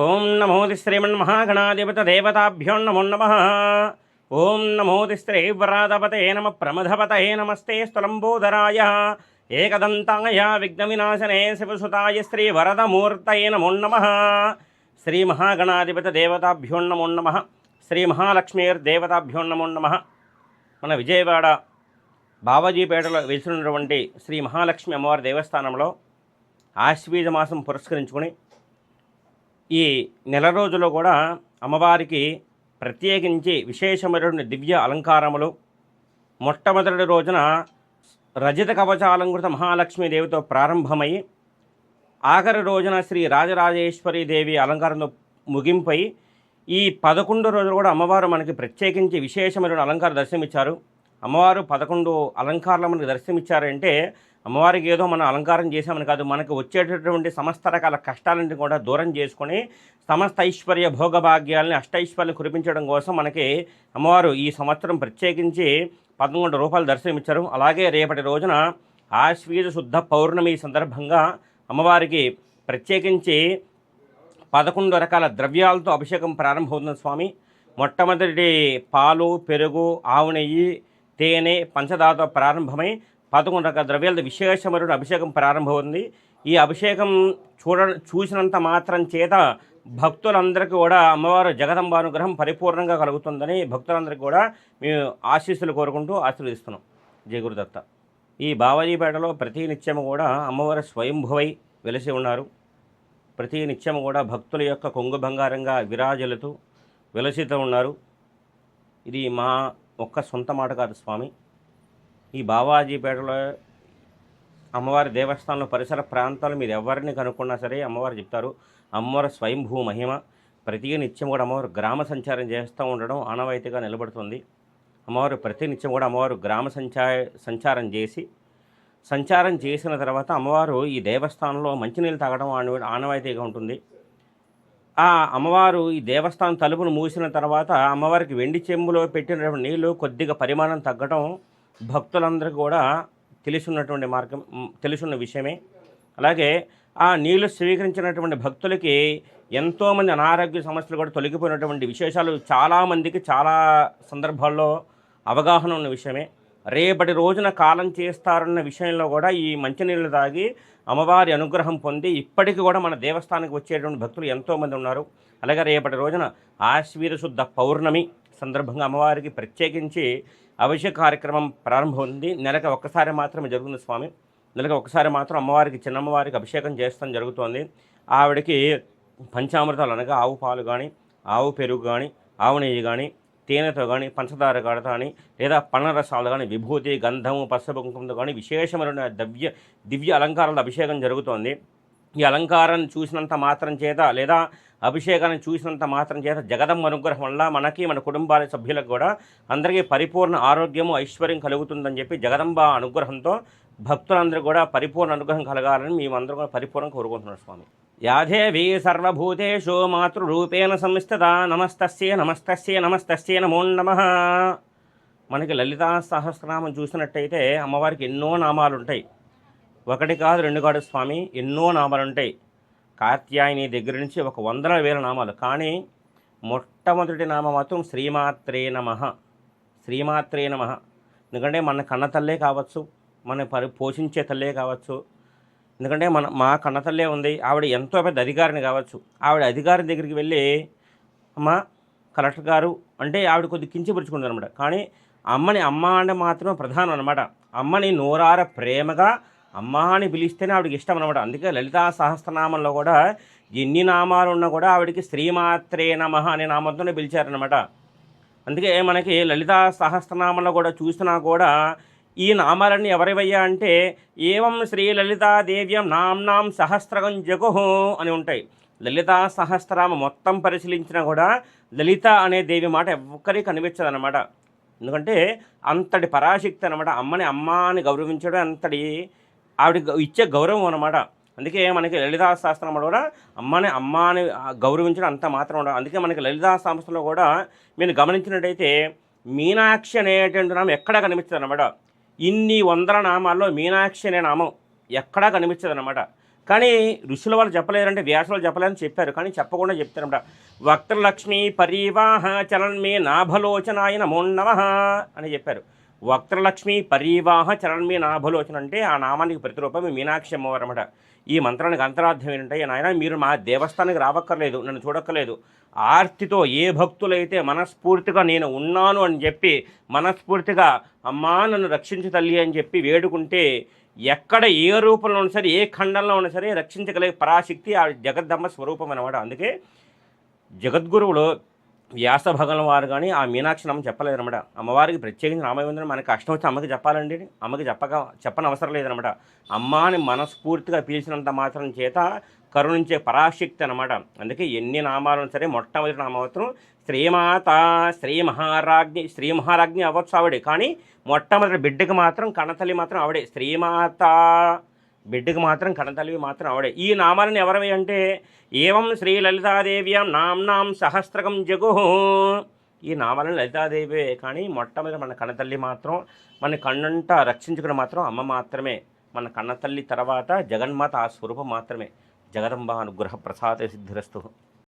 ఓం నమోది శ్రీమన్మహాగణాధిపత దేవతాభ్యో నమో నమ. ఓం నమోది శ్రీవ్రాధపతే నమ. ప్రమథపతయే నమస్తే స్థలంబోధరాయ ఏకదంతాయ విఘ్నవినాశనే శివసుతాయ శ్రీ వరదమూర్తయే నమో నమ. శ్రీ మహాగణాధిపత దేవతాభ్యో నమో నమ. శ్రీ మహాలక్ష్మీర్దేవతాభ్యో నమో నమ. మన విజయవాడ బాబాజీపేటలో వెలిసినటువంటి శ్రీ మహాలక్ష్మి అమ్మవారి దేవస్థానంలో ఆశ్వీజ మాసం పురస్కరించుకొని ఈ నెల రోజుల్లో కూడా అమ్మవారికి ప్రత్యేకించి విశేషమైన దివ్య అలంకారములు. మొట్టమొదటి రోజున రజత కవచాలంకృత మహాలక్ష్మీదేవితో ప్రారంభమై ఆఖరి రోజున శ్రీ రాజరాజేశ్వరి దేవి అలంకారంతో ముగింపై ఈ పదకొండు రోజులు కూడా అమ్మవారు మనకి ప్రత్యేకించి విశేషమైన అలంకార దర్శనమిచ్చారు. అమ్మవారు పదకొండు అలంకారాలు మనకి దర్శనమిచ్చారంటే అమ్మవారికి ఏదో మనం అలంకారం చేసామని కాదు మనకు వచ్చేటటువంటి సమస్త రకాల కష్టాలని కూడా దూరం చేసుకొని సమస్త ఐశ్వర్య భోగభాగ్యాలని అష్టైశ్వర్యాలు కురిపించడం కోసం మనకి అమ్మవారు ఈ సంవత్సరం ప్రత్యేకించి పదకొండు రూపాయలు దర్శనమిచ్చారు. అలాగే రేపటి రోజున ఆశ్వీజ శుద్ధ పౌర్ణమి సందర్భంగా అమ్మవారికి ప్రత్యేకించి పదకొండు రకాల ద్రవ్యాలతో అభిషేకం ప్రారంభమవుతుంది స్వామి. మొట్టమొదటి పాలు పెరుగు ఆవు నెయ్యి తేనె పంచదారతో ప్రారంభమై పదకొండు రకాల ద్రవ్యాలతో విశేషమైన అభిషేకం ప్రారంభమవుతుంది. ఈ అభిషేకం చూడ చూసినంత మాత్రం చేత భక్తులందరికీ కూడా అమ్మవారు జగదంబ అనుగ్రహం పరిపూర్ణంగా కలుగుతుందని భక్తులందరికీ కూడా మేము ఆశీస్సులు కోరుకుంటూ ఆశీర్వదిస్తున్నాం. జయగురుదత్త ఈ బావాజీపేటలో ప్రతి నిత్యము కూడా అమ్మవారు స్వయంభువై వెలిసి ఉన్నారు. ప్రతి నిత్యము కూడా భక్తుల యొక్క కొంగు బంగారంగా విరాజలుతూ వెలసితూ ఉన్నారు. ఇది మా ఒక్క సొంత మాట కాదు స్వామి. ఈ బావాజీపేటలో అమ్మవారి దేవస్థానంలో పరిసర ప్రాంతాలు మీరు ఎవరిని కనుక్కున్నా సరే అమ్మవారు చెప్తారు అమ్మవారి స్వయంభూ మహిమ. ప్రతి నిత్యం కూడా అమ్మవారు గ్రామ సంచారం చేస్తూ ఉండడం ఆనవాయితీగా నిలబడుతుంది. అమ్మవారు ప్రతి నిత్యం కూడా అమ్మవారు గ్రామ సంచా సంచారం చేసి సంచారం చేసిన తర్వాత అమ్మవారు ఈ దేవస్థానంలో మంచినీళ్ళు తాగడం ఆన- ఆనవాయితీగా ఉంటుంది. ఆ అమ్మవారు ఈ దేవస్థానం తలుపును మూసిన తర్వాత అమ్మవారికి వెండి చెంబులో పెట్టినటువంటి నీళ్ళు కొద్దిగా పరిమాణం తగ్గడం భక్తులందరికీ కూడా తెలిసున్నటువంటి మార్గం తెలుసున్న విషయమే. అలాగే ఆ నీళ్ళు స్వీకరించినటువంటి భక్తులకి ఎంతోమంది అనారోగ్య సమస్యలు కూడా తొలగిపోయినటువంటి విశేషాలు చాలామందికి చాలా సందర్భాల్లో అవగాహన ఉన్న విషయమే. రేపటి రోజున కాలం చేస్తారన్న విషయంలో కూడా ఈ మంచినీళ్ళు తాగి అమ్మవారి అనుగ్రహం పొంది ఇప్పటికీ కూడా మన దేవస్థానానికి వచ్చేటువంటి భక్తులు ఎంతోమంది ఉన్నారు. అలాగే రేపటి రోజున ఆశ్వీర శుద్ధ పౌర్ణమి సందర్భంగా అమ్మవారికి ప్రత్యేకించి అభిషేక కార్యక్రమం ప్రారంభం ఉంది నెలకు ఒక్కసారి మాత్రమే జరుగుతుంది స్వామి. నెలకు ఒకసారి మాత్రం అమ్మవారికి చిన్నమ్మవారికి అభిషేకం చేస్తాం జరుగుతోంది. ఆవిడకి పంచామృతాలు అనగా ఆవు పాలు కానీ ఆవు పెరుగు కానీ ఆవు నెయ్యి కానీ తేనెతో కానీ పంచదార కానీ లేదా పండ్ల రసాలు కానీ విభూతి గంధము పసుపు కుంకుమతో కానీ విశేషమైన దవ్య దివ్య అలంకారాల అభిషేకం జరుగుతోంది. ఈ అలంకారాన్ని చూసినంత మాత్రం చేత లేదా అభిషేకాన్ని చూసినంత మాత్రం చేత జగదమ్మ అనుగ్రహం వల్ల మనకి మన కుటుంబాల సభ్యులకు కూడా అందరికీ పరిపూర్ణ ఆరోగ్యము ఐశ్వర్యం కలుగుతుందని చెప్పి జగదంబ అనుగ్రహంతో భక్తులందరూ కూడా పరిపూర్ణ అనుగ్రహం కలగాలని మేమందరూ కూడా పరిపూర్ణం కోరుకుంటున్నాం స్వామి. యాదేవి సర్వభూతేషు మాతృరూపేణ సంస్థిత నమస్తస్యే నమస్తస్యే నమస్తస్యే నమో నమ. మనకి లలితా సహస్రనామం చూసినట్టయితే అమ్మవారికి ఎన్నో నామాలు ఉంటాయి ఒకటి కాదు రెండు కాదు స్వామి. ఎన్నో నామాలు ఉంటాయి. కాత్యాయని దగ్గర నుంచి ఒక వందల వేల నామాలు. కానీ మొట్టమొదటి నామ మాత్రం శ్రీమాత్రే నమ. శ్రీమాత్రే నమ. ఎందుకంటే మన కన్న తల్లే కావచ్చు మన పరి పోషించే తల్లే కావచ్చు. ఎందుకంటే మన మా కన్న తల్లే ఉంది. ఆవిడ ఎంతో పెద్ద అధికారిని కావచ్చు. ఆవిడ అధికారి దగ్గరికి వెళ్ళి అమ్మ కలెక్టర్ గారు అంటే ఆవిడ కొద్ది కించిపరుచుకుంటుంది అనమాట కానీ అమ్మని అమ్మ అంటే మాత్రం ప్రధానం అనమాట అమ్మని నోరార ప్రేమగా అమ్మ అని పిలిస్తేనే ఆవిడకి ఇష్టం అనమాట అందుకే లలితా సహస్రనామంలో కూడా ఎన్ని నామాలు ఉన్నా కూడా ఆవిడకి శ్రీమాత్రే నమ అనే నామంతోనే పిలిచారనమాట అందుకే మనకి లలితా సహస్రనామంలో కూడా చూసినా కూడా ఈ నామాలన్నీ ఎవరివయ్యా అంటే ఏవం శ్రీ లలితా దేవ్యం నామ్నాం సహస్రగం జగుహు అని ఉంటాయి. లలితా సహస్రనామ మొత్తం పరిశీలించినా కూడా లలిత అనే దేవి మాట ఎవ్వరికి కనిపించదు అనమాట ఎందుకంటే అంతటి పరాశక్తి అనమాట అమ్మని అమ్మ అని గౌరవించడం అంతటి ఆవిడ ఇచ్చే గౌరవం అనమాట అందుకే మనకి లలితా శాస్త్రం కూడా అమ్మని అమ్మ అని గౌరవించడం అంత మాత్రం ఉండదు. అందుకే మనకి లలితా సంస్థలో కూడా మీరు గమనించినట్టయితే మీనాక్షి అనేటువంటి నామం ఎక్కడా కనిపించదు అనమాట ఇన్ని వందల నామాల్లో మీనాక్షి అనే నామం ఎక్కడా కనిపించదు అనమాట కానీ ఋషుల వాళ్ళు చెప్పలేరంటే వ్యాసులు చెప్పలేదని చెప్పలేరని చెప్పారు. కానీ చెప్పకుండా చెప్తారన్నమాట వక్త్రలక్ష్మి పరీవాహ చలన్మే నాభలోచనాయ ఆయన నమః అని చెప్పారు. వక్త్రలక్ష్మి పరీవాహ చరణ్మీ నాభలోచన అంటే ఆ నామానికి ప్రతిరూపం మీనాక్షి అమ్మవారు అనమాట ఈ మంత్రానికి అంతరార్థం ఏంటంటే నాయన మీరు మా దేవస్థానానికి రావక్కర్లేదు నన్ను చూడక్కర్లేదు. ఆర్తితో ఏ భక్తులైతే మనస్ఫూర్తిగా నేను ఉన్నాను అని చెప్పి మనస్ఫూర్తిగా అమ్మా నన్ను రక్షించు తల్లి అని చెప్పి వేడుకుంటే ఎక్కడ ఏ రూపంలో ఉన్నా సరే ఏ ఖండంలో ఉన్నా సరే రక్షించగలిగే పరాశక్తి ఆ జగద్దమ్మ స్వరూపం అనమాట అందుకే జగద్గురువులు వ్యాస భగవాన్ వారు కానీ ఆ మీనాక్షి నామం అమ్మవారికి ప్రత్యేకించి నామం మనకి కష్టం వచ్చి అమ్మకి చెప్పాలండి. అమ్మకి చెప్పక చెప్పని అవసరం లేదనమాట అమ్మాని మనస్ఫూర్తిగా పిలిచినంత మాత్రం చేత కరుణించే పరాశక్తి అనమాట. అందుకే ఎన్ని నామాలను సరే మొట్టమొదటి నామమాత్రం శ్రీమాత శ్రీ మహారాజ్ఞి శ్రీ మహారాజ్ఞి అవ్వచ్చు ఆవిడే. కానీ మొట్టమొదటి బిడ్డకి మాత్రం కణతల్లి మాత్రం ఆవిడే. శ్రీమాత బిడ్డకి మాత్రం కడతలివి మాత్రం ఆవిడే. ఈ నామాలను ఎవరవి అంటే ఏవం శ్రీ లలితాదేవ్యాం నామ్నాం సహస్రకం జగు. ఈ నామాలను లలితాదేవే కానీ మొట్టమొదటి మన కన్నతల్లి మాత్రం మన కన్నంట రక్షించుకుని మాత్రం అమ్మ మాత్రమే. మన కన్నతల్లి తర్వాత జగన్మాత ఆ స్వరూపం మాత్రమే. జగదంబ అనుగ్రహ ప్రసాద సిద్ధిరస్తు.